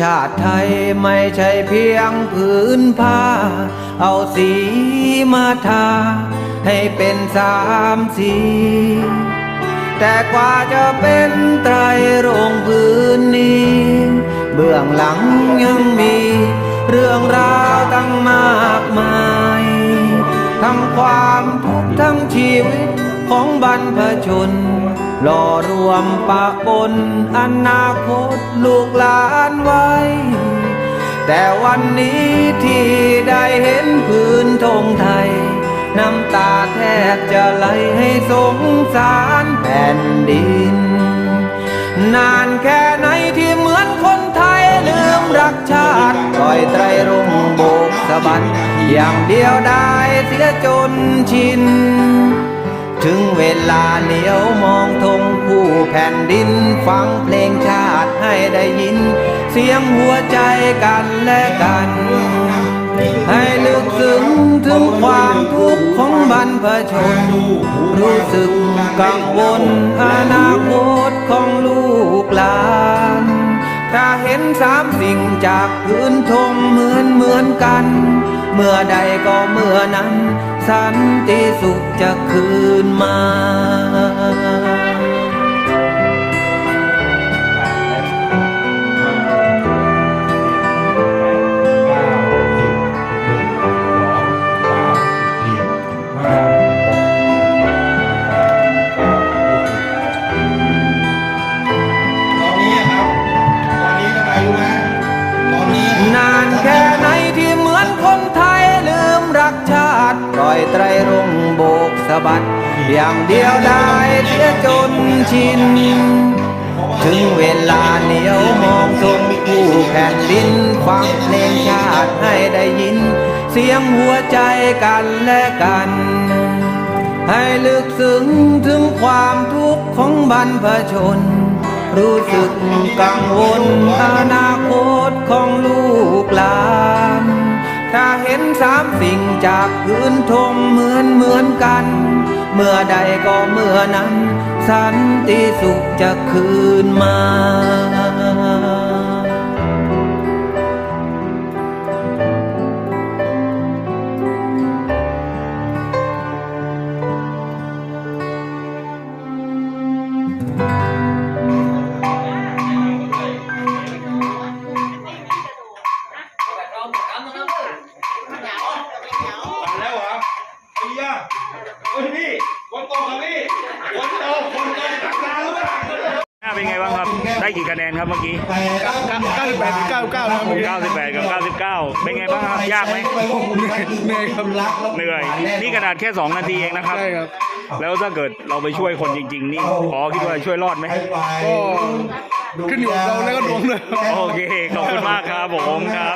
ชาติไทยไม่ใช่เพียงผืนผ้า เอาสีมาทา ให้เป็นสามสี แต่กว่าจะเป็นไตรรงค์พื้นนี้ เบื้องหลังยังมี เรื่องราวตั้งมากมาย ทั้งความทุกข์ทั้งชีวิต ของบรรพชน หล่อรวมปะปนอนาคตลูกหลานไว้ แต่วันนี้ที่ได้เห็นพื้นธงไทย น้ำตาแทบจะไหลให้สงสารแผ่นดิน นานแค่ไหนที่เหมือนคนไทยลืมรักชาติปล่อยไตรรงโบกสะบัดอย่างเดียวได้เสียจนชิน ถึงเวลาเหลียวมองธงคู่แผ่นดิน ฟังเพลงชาติให้ได้ยิน เสียงหัวใจกันและกัน ให้ลึกซึ้งถึงความทุกข์ของบรรพชน รู้สึกกังวลอนาคตของลูกหลานถ้าเห็นสามสิ่งจากพื้นธงเหมือนเหมือนกัน เมื่อใดก็เมื่อนั้น สันติสุขจะคืนมา ไตรรงโบกสะบัด อย่างเดียวได้เสียจนชิน ถึงเวลาเหลียวมองทงผู้แผ่นดินฟังเพลงชาติให้ได้ยิน เสียงหัวใจกันและกัน ให้ลึกซึ้งถึงความทุกข์ของบรรพชน รู้สึกกังวลอนาคตของลูกหลาน นสามสิ่งจากพื้นธงเหมือนเหมือนกัน เมื่อใดก็เมื่อนั้น สันติสุขจะคืนมา ยาเฮ้ยพี่คนโตครับพี่คนโตคนโตตักตาหรือเปล่าหน้าเป็นไงบ้างครับ ได้กี่คะแนนครับเมื่อกี้98 99นะครับ98 กับ 99 เป็นไงบ้างครับ ยากไหมเหนื่อยครับรักเหนื่อย นี่ขนาดแค่ 2 นาทีเองนะครับ ใช่ครับ แล้วถ้าเกิดเราไปช่วยคนจริง ๆ นี่พอคิดว่าช่วยรอดไหมก็ขึ้นอยู่กับเราแล้วก็ดวงด้วยครับโอเค ขอบคุณมากครับผมครับ